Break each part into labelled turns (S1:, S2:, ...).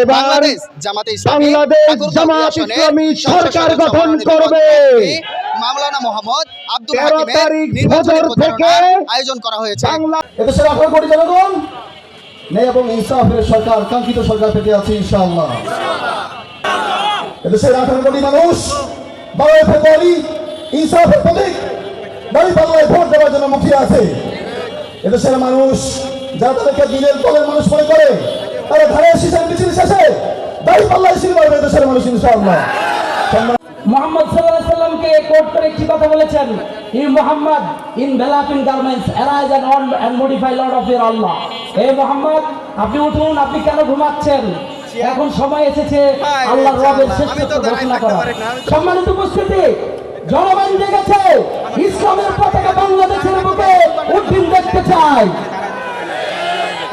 S1: এবার
S2: বাংলাদেশ জামাতে ইসলামী
S1: জামাত ইসলামী সরকার গঠন করবে।
S2: মাওলানা মোহাম্মদ আব্দুল হাকিমের
S1: তারিখ থেকে
S2: প্রচারণার আয়োজন করা হয়েছে।
S3: এদেশের আঠারো কোটি জনগণ ন্যায় এবং ইনসাফের সরকার কাঙ্ক্ষিত সরকার পেতে আছে ইনশাআল্লাহ। এদেশের আঠারো কোটি মানুষ বারোই ফেব্রুয়ারি ইনসাফের প্রতীক দাঁড়ি পাল্লায় ভোট দেওয়ার জন্য মুখিয়ে আছে। এদেশের মানুষ যারা তাদেরকে দিনের দলের মানুষ মনে করে তারা ধারে শীষের মিছিল শেষে। এদেশের মানুষ ইনশাআল্লাহ।
S4: মোহাম্মদ সাল্লাল্লাহু আলাইহি সাল্লামকে কোট করে একটি কথা বলেছেন? ই Mohammad enveloping garments arise and warn magnify lord of Allah হে মোহাম্মদ আপনি উঠুন আপনি কেন ঘুমাচ্ছেন? এখন সময় এসেছে আল্লাহর রবের
S2: আল্লাহ,
S4: শ্রেষ্ঠত্ব ঘোষণা করা। সম্মানিত উপস্থিতি জনগণ জেগেছে ইসলামের পতাকা বাংলাদেশের বুকে উদ্দিন দেখতে চাই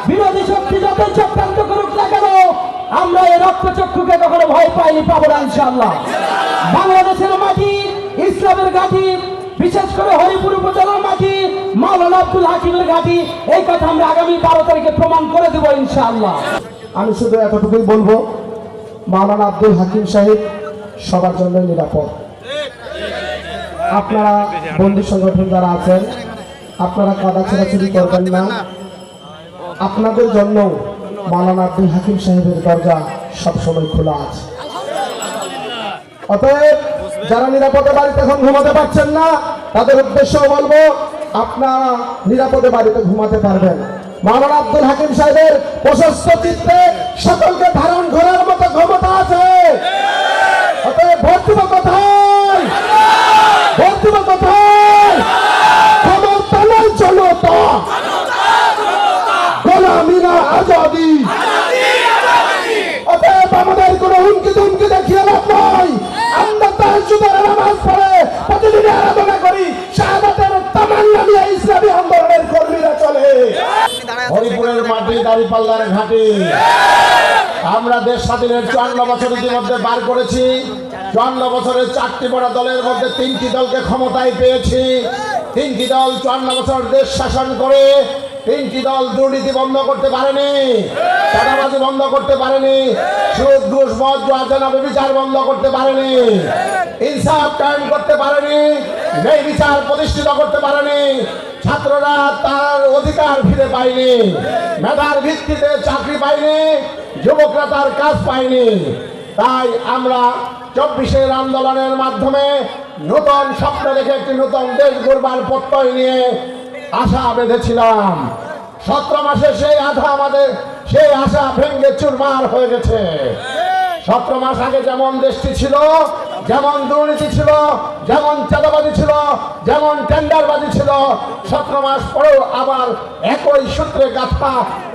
S4: বিরোধী শক্তি যত আমরা এই রক্তচক্ষুকে কখনো ভয় পাইনি, পাবো না ইনশাল্লাহ বাংলাদেশের মাটি, ইসলামের ঘাঁটি, বিশেষ করে হরিপুর উপজেলার মাটি, মাওলানা আব্দুল হাকিমের ঘাঁটি, এই কথা আমরা আগামী বারো তারিখে প্রমাণ করে দেবো ইনশাআল্লাহ।
S3: আমি শুধু এতটুকুই বলব, মাওলানা আব্দুল হাকিম সাহেব সবার জন্য নিরাপদ। আপনারা বন্ধু সংগঠন যারা আছেন, আপনারা কাদা ছেড়াছড়ি করবেন না। আপনাদের জন্য মাওলানা আব্দুল হাকিম সাহেবের দরজা সবসময় খোলা আছে। অতএব যারা নিরাপদে বাড়িতে এখন ঘুমাতে পারছেন না, তাদের উদ্দেশ্য বলব, আপনারা নিরাপদে বাড়িতে ঘুমাতে পারবেন। মৌলানা আব্দুল হাকিম সাহেবের প্রশস্ত চিত্রে সকলকে দাঁড়িপাল্লার ঘাটে। আমরা দেশ স্বাধীনের চুয়ান্ন বছর ইতিমধ্যে বার করেছি। চুয়ান্ন বছরের চারটি বড় দলের মধ্যে তিনটি দলকে ক্ষমতায় পেয়েছি। তিনটি দল চুয়ান্ন বছর দেশ শাসন করে, তিনটি দল দুর্নীতি বন্ধ করতে পারেনি, চাঁদাবাজি বন্ধ করতে পারেনি, সুদ, ঘুষ, মদ জোয়াজানা বিচার বন্ধ করতে পারেনি, ইনসাফ কায়েম করতে পারেনি বিচার প্রতিষ্ঠিত করতে পারেনি ছাত্ররা তার অধিকার ফিরে পায়নি। মেধার ভিত্তিতে চাকরি পায়নি, যুবকরা তার কাজ পায়নি। তাই আমরা চব্বিশের আন্দোলনের মাধ্যমে নতুন স্বপ্ন দেখে একটি নতুন দেশ গড়বার প্রত্যয় নিয়ে আশা বেঁধেছিলাম। সতেরো মাসে সেই আশা আমাদের, সেই আশা ভেঙ্গে চুরমার হয়ে গেছে। সতেরো মাস আগে যেমন দেশটি ছিল যেমন দুর্নীতি ছিল, যেমন চাঁদাবাজি ছিল, যেমন টেন্ডারবাজি ছিল, সতেরো মাস পরেও আবার একই সূত্রে গাথা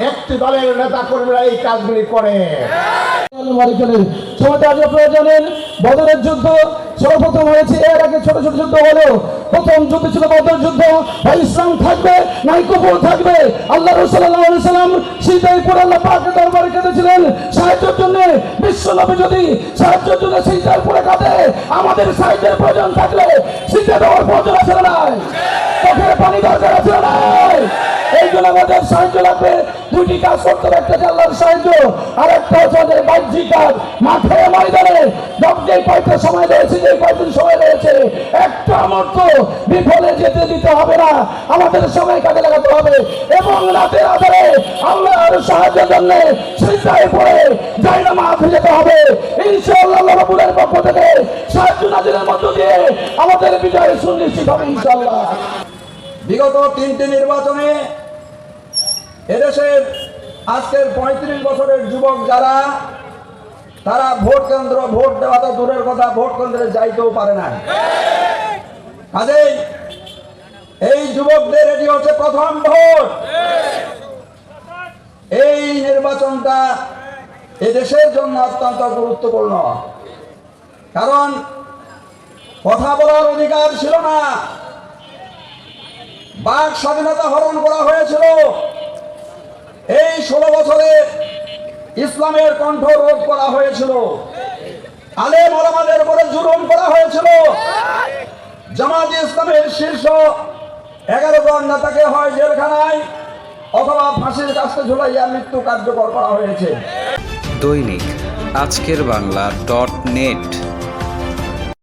S3: একটি দলের নেতা কর্মীরা এই কাজগুলি করে।
S4: বদরের যুদ্ধ সর্বপ্রথম হয়েছে, এর আগে ছোট ছোট যুদ্ধ হলো প্রথম যুদ্ধ ছিল বদর যুদ্ধ। ইসলাম থাকবে নাই থাকবে। আল্লাহ রসুল্লাহ সাল্লাম আল্লাহ পাকে দরবারে সাহায্যের জন্য বিশ্ব যদি সাহায্যের জন্য শীতের পরে কাঁদে, আমাদের সাহায্যের প্রয়োজন থাকলে শীতে দেওয়ার প্রয়োজন আছে না চোখের পানি দরকার আছে না এই জন্য আমাদের সাহায্য লাগবে। দুটি কাজ করতে হবে, একটা সাহায্য, আর একটা হচ্ছে আমাদের বাহ্যিক কাজ। মাঠে ময়দানে যে কয়েকটা সময় রয়েছে যে কয়েকদিন সময় রয়েছে, একটা মুহূর্ত বিফলে যেতে দিতে হবে না। আমাদের সময় কাজে লাগাতে হবে। এবং রাতের আধারে আল্লাহর সাহায্যের জন্য চিন্তায় পড়ে যাই না মাঠে যেতে হবে। ইনশাআল্লাহ আল্লাহ রাব্বুলের পক্ষ থেকে সাহায্য নাজিরের মধ্য দিয়ে আমাদের বিজয় সুনিশ্চিত হবে ইনশাআল্লাহ।
S5: বিগত তিনটি নির্বাচনে এদেশের আজকের পঁয়ত্রিশ বছরের যুবক যারা, তারা ভোট কেন্দ্র, ভোট দেওয়া তো দূরের কথা, ভোট কেন্দ্রে যাইতেও পারে না। কাজেই এই যুবকদের এটি হচ্ছে প্রথম ভোট। এই নির্বাচনটা এদেশের জন্য অত্যন্ত গুরুত্বপূর্ণ। কারণ কথা বলার অধিকার ছিল না। বাক স্বাধীনতা হরণ করা হয়েছিল। এই ষোলো বছরে ইসলামের কণ্ঠ রোধ করা হয়েছিল। আলেম ওলামাদের উপরে জুলুম করা হয়েছিল। জামাত ইসলামের শীর্ষ এগারো জন নেতাকে হয় জেলখানায় অথবা ফাঁসির কাছে ঝুলাইয়া মৃত্যু কার্যকর করা হয়েছে।
S6: দৈনিক আজকের বাংলা ডট নেট।